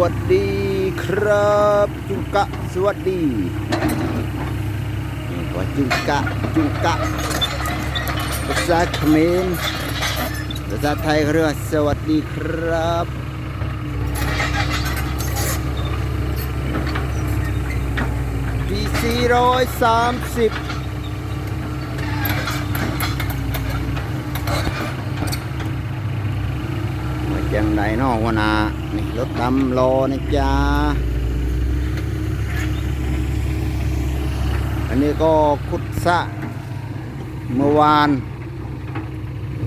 วัสดีครับจุงกะสวัสดีนี่ว่าจุงกะจุงกะภาษาเขมรภาษาไทยเรียกสวัสดีครับปีสี่ร้อยสามสิบ มาจังไดนอกวนานี่รถดำรอนะจ๊ะอันนี้ก็ขุดสะเมื่อวาน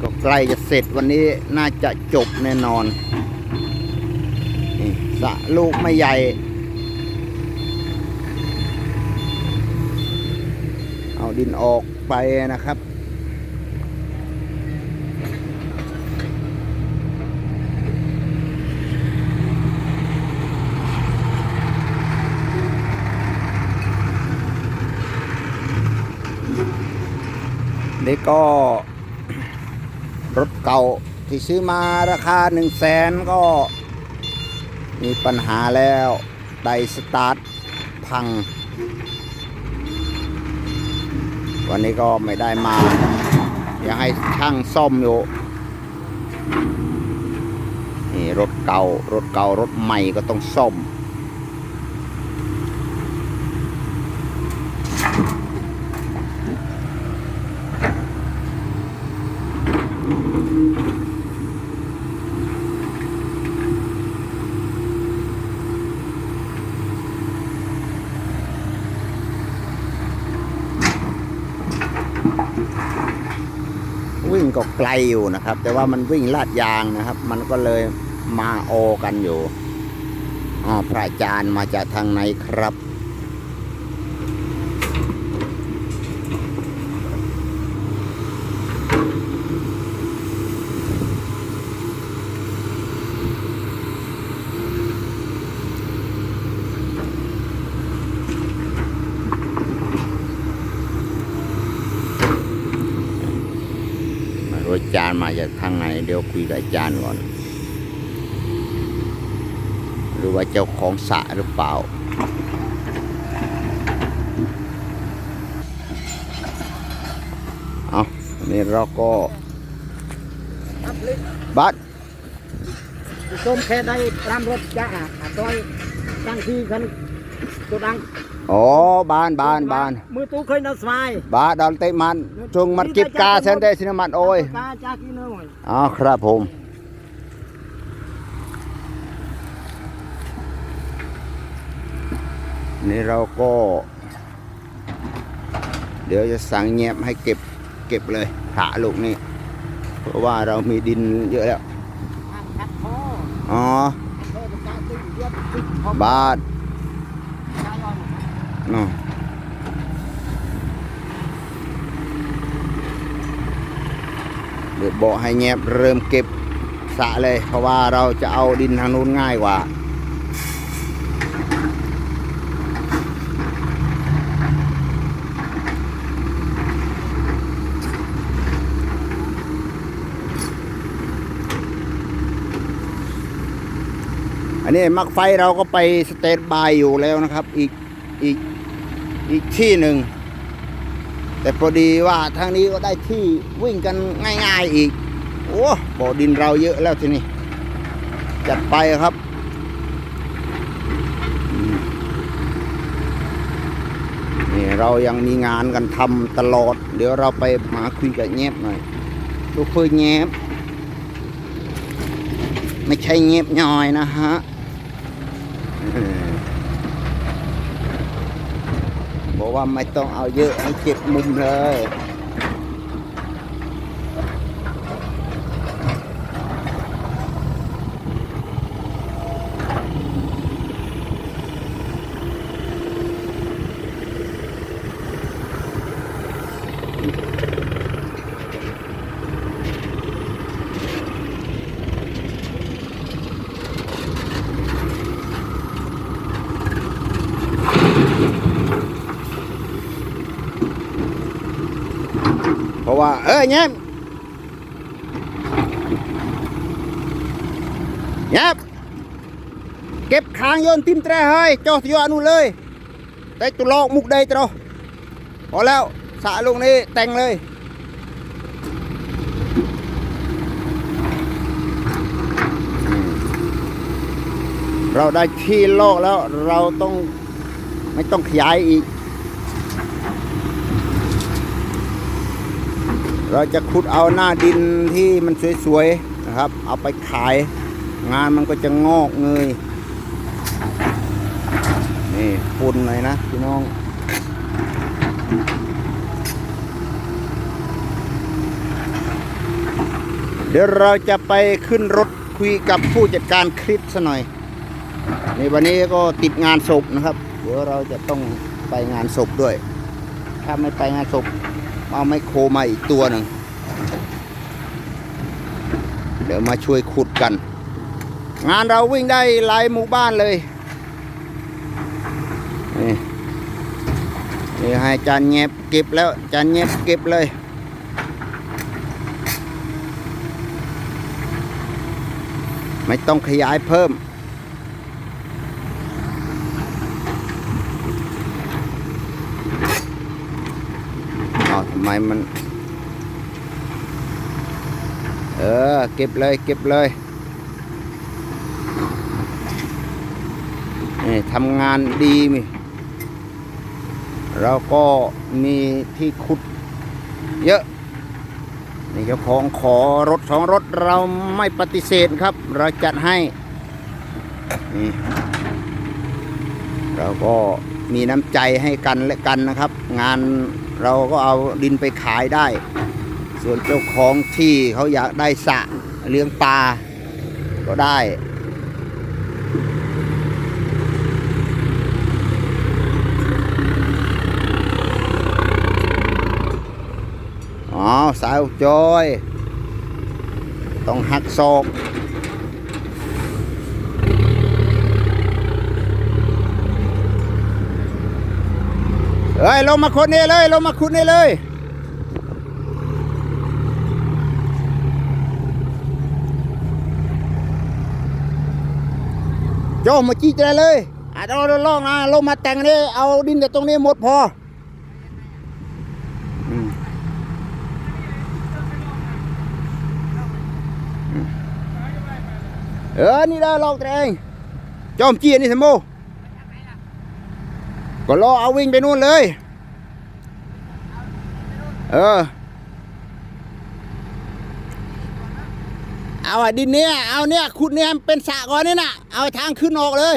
ก็ใกล้จะเสร็จวันนี้น่าจะจบแน่นอนนี่สะลูกไม่ใหญ่เอาดินออกไปนะครับ นี่ก็รถเก่าที่ซื้อมาราคาหนึ่งแสนก็มีปัญหาแล้วไดสตาร์ทพัง วันนี้ก็ไม่ได้มา ยังให้ช่างซ่อมอยู่นี่รถเก่า รถเก่า รถใหม่ก็ต้องซ่อม วิ่งก็ไกลอยู่นะครับ แต่ว่ามันวิ่งลาดยางนะครับ มันก็เลยมาโอกันอยู่อ๋อพระอาจารย์มาจากทางไหนครับ อาจารย์มาจากทางไหนเดี๋ยวคุยกับอาจารย์ก่อน หรือว่าเจ้าของสะหรือเปล่า เอานี่เราก็บัตรสมแค่ได้รามรถจ้าอะต้อยตั้งที่กัน ตัวดังโอ้บานบานบานมือตู้เคยนั่งสบายบาดอนเตมันจงมันกิบกาเซนได้สินมันโอ้ยกาอ๋อครับผมนี่เราก็ เดี๋ยวจะสั่งแยบให้เก็บเก็บเลยถาลูกนี่ เพราะว่าเรามีดินเยอะแล้วอ๋อบาท เนาะเดี๋ยวบอกให้แงบเริ่มเก็บสะเลย เพราะว่าเราจะเอาดินทางนู้นง่ายกว่าอันนี้มักไฟเราก็ไปสเตทบายอยู่แล้วนะครับ อีกอีก อีกที่หนึ่ง แต่พอดีว่าทางนี้ก็ได้ที่วิ่งกันง่ายๆอีก โอ้บ่อดินเราเยอะแล้วทีนี้ จัดไปครับนี่เรายังมีงานกันทำตลอด เดี๋ยวเราไปมาคุยกับแงบหน่อยทุกเพื่อแงบไม่ใช่เงียบย่อยนะฮะ บอกว่าไม่ต้องเอาเยอะให้เจ็บมุมเลย เพ ราะว่าเออแง้มแง้มเก็บค้างโยนติมแตรเฮ้จอสโยอนุเลยได้ตุลอกมุกได้ตรอพอแล้วสะลูกนี้แต่งเลยเราได้ที่โลกแล้วเราต้องไม่ต้องขยายอีก เราจะขุดเอาหน้าดินที่มันสวยๆนะครับ เอาไปขาย งานมันก็จะงอกเงยนี่ฝุ่นหน่อยนะพี่น้องเดี๋ยวเราจะไปขึ้นรถคุยกับผู้จัดการคลิปซะหน่อยในวันนี้ก็ติดงานศพนะครับ เดี๋ยวเราจะต้องไปงานศพด้วย ถ้าไม่ไปงานศพ เอาไมโครมาอีกตัวหนึ่ง เดี๋ยวมาช่วยขุดกัน งานเราวิ่งได้หลายหมู่บ้านเลย นี่นี่ให้จานเงียบเก็บแล้วจานเงียบเก็บเลยไม่ต้องขยายเพิ่ม ไมมัน เออ เก็บเลย เก็บเลยนี่ทำงานดีมีเราก็มีที่ขุดเยอะ นี่เจ้าของขอรถสองรถเราไม่ปฏิเสธครับ เราจัดให้ นี่ เราก็มีน้ำใจให้กันและกันนะครับ งาน เราก็เอาดินไปขายได้ ส่วนเจ้าของที่เขาอยากได้สระเลี้ยงปลาก็ได้อ๋อสายจอย ต้องหักศอก เฮ้ยลงมาคนนี้เลยลงมาคุณนี่เลยโจมมาจี้ใจเลยอาจจะเราลองนะลงมาแต่งนี่เอาดินแต่ตรงนี้หมดพอเออนี่ได้ลองแต่เองจอมจี้อันนี่สมโม ก็รอเอาวิ่งไปนู่นเลย เออ เอาอ้ดินเนี้ยเอาเนี่ยขุดเนี่ยเป็นสะก่อนนี่นะเอาทางขึ้นออกเลย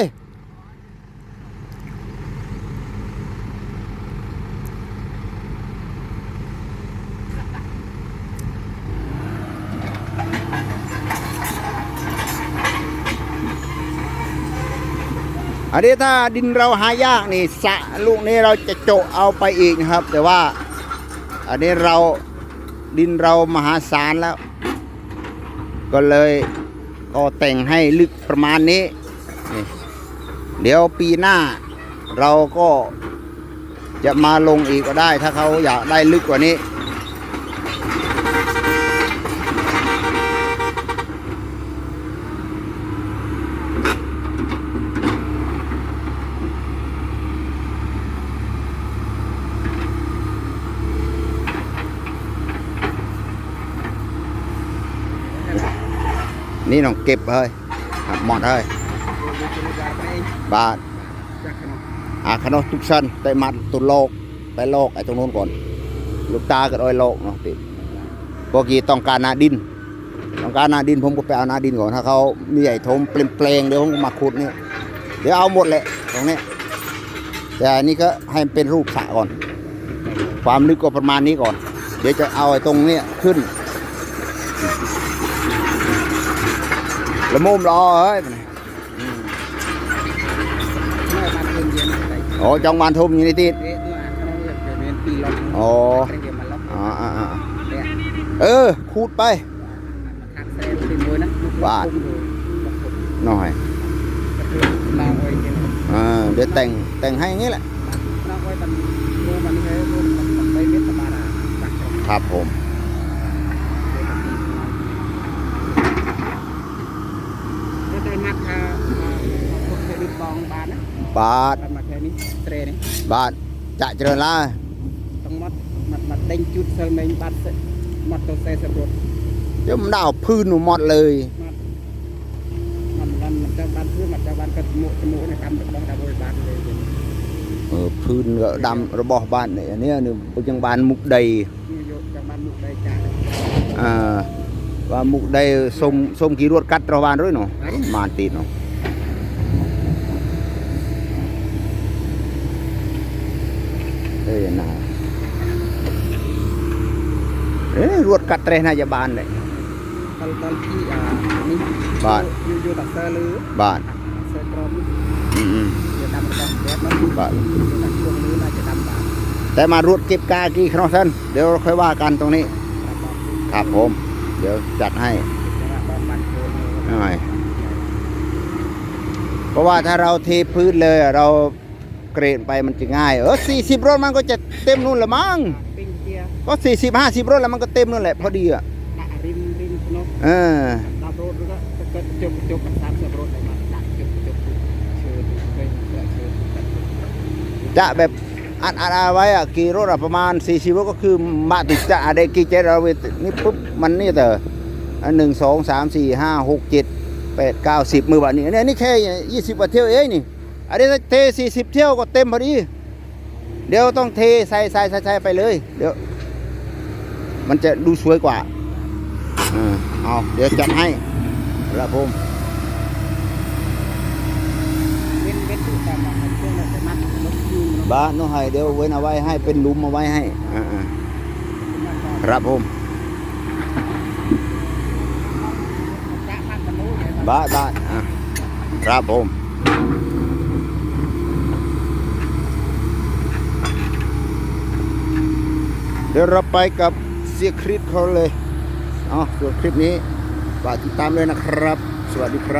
อันนี้ถ้าดินเราหายากนี่สะลูกนี้เราจะโจเอาไปอีกนะครับ แต่ว่าอันนี้เราดินเรามหาศาลแล้ว ก็เลยก็แต่งให้ลึกประมาณนี้นเดี๋ยวปีหน้าเราก็จะมาลงอีกก็ได้ ถ้าเขาอยากได้ลึกกว่านี้ นี่น้องเก็บเฮ้ยหักหมดเฮ้ยบาทอาขนมทุกชั้นไปมัดตุนโลกไปโลกไอ้ตรงนู้นก่อน ลูกตาก็อ้อยโลกเนาะติพวกกี้ต้องการนาดิน ต้องการนาดินผมก็ไปเอานาดินก่อนถ้าเขามีไอ้ทมเปลงเดี๋ยวผมมาขุดนี่เดี๋ยวเอาหมดแหละตรงนี้แต่อันนี้ก็ให้มันเป็นรูปสระก่อน ความลึกก็ประมาณนี้ก่อน เดี๋ยวจะเอาไอ้ตรงเนี้ยขึ้น ละมุมรอเฮ้ยโอ้จังหวันทุ่มอยู่ในติดโอ้อ๋ออ่าอ่าเออคูดไปบาทหน่อยอ่าเดี๋ยวแต่งแต่งให้อย่างนี้แหละครับผม បាទមកនេះត្រេនេះបាទចាក់ច្រើនឡើយតងមាត់មាត់មាត់ដេញជូតសិលមេញបាត់មាត់ទៅ40រត់យើងមិនដាក់ភឿនមាត់លើយមាត់មិនដឹងមិនទៅបានភឿនមិនទៅបានកាត់មុខមុខនេះកម្មរបស់ដល់បានលើភឿនដាំរបស់បាននេះនេះយើងបានមុខដីយកបានមុខដីចាអឺបាទមុខដីសុំសុំគីរត់កាត់ត្រោះបានរួយនោះបានទៀតនោះ ก็ดำระบอบบ้านเนี่ยอันเนี้ยนี่ยังบานมุกใดมีโยจะบานมุกได้จ้าอ่าว่ามุกใดส้มส้มกี่รวดกัดระบานด้วยเนาะมาติดเนาะเอ้ยน่าเอ้ยรวดกัดเตรน่าจะบานเลยตอนตอนที่อ่านี่บาทอยู่อยู่ตัดเซอร์หรือบานเซอร์กรอบอืมอืมจะดำกระดำแดดมันบาทอยู่ตัดช่วงนี้น่าจะดำบาทแต่มารวดเก็บกากี่ครองท่านเดี๋ยวค่อยว่ากันตรงนี้ครับบอกครับผม เดี๋ยวจัดให้จะว่าบอลบันโคนหน่อยเพราะว่าถ้าเราเทพื้นเลยอะเรา เกรนไปมันจะง่าย เออสี่สิบรถมันก็จะเต็มนู่นละมั้งก็สี่สิบห้าสิบรถแล้วมันก็เต็มนู่นแหละพอดีอะเออตาแจบบอะาดัเแบบอัดอัดาไว้อะกี่รถอะประมาณสี่สิบรถก็คือมาติดจะอะไรกี่เจ็ดเราเวนี่ปุ๊บมันนี่เต๋อหนึ่งสองสามสี่ห้าหกเจ็ดแปดเก้าสิบมือแบบนี้เนี่ยนี่แค่ยี่สิบกว่าเที่ยวเองนี่ อันนี้เทสี่สิบเที่ยวก็เต็มพอดี เดี๋ยวต้องเทใส่ใส่ใส่ใส่ไปเลย เดี๋ยว มันจะดูสวยกว่าเอาเดี๋ยวจะให้ครับผมบ้านน้องไห้เดี๋ยวเว้นเอาไว้ให้เป็นลุมเอาไว้ให้ครับผมบ้านบ้านครับผม เดี๋ยวเราไปกับเสียคริสเขาเลยอ๋อส่วนคลิปนี้ฝากติดตามเลยนะครับ สวัสดีครับ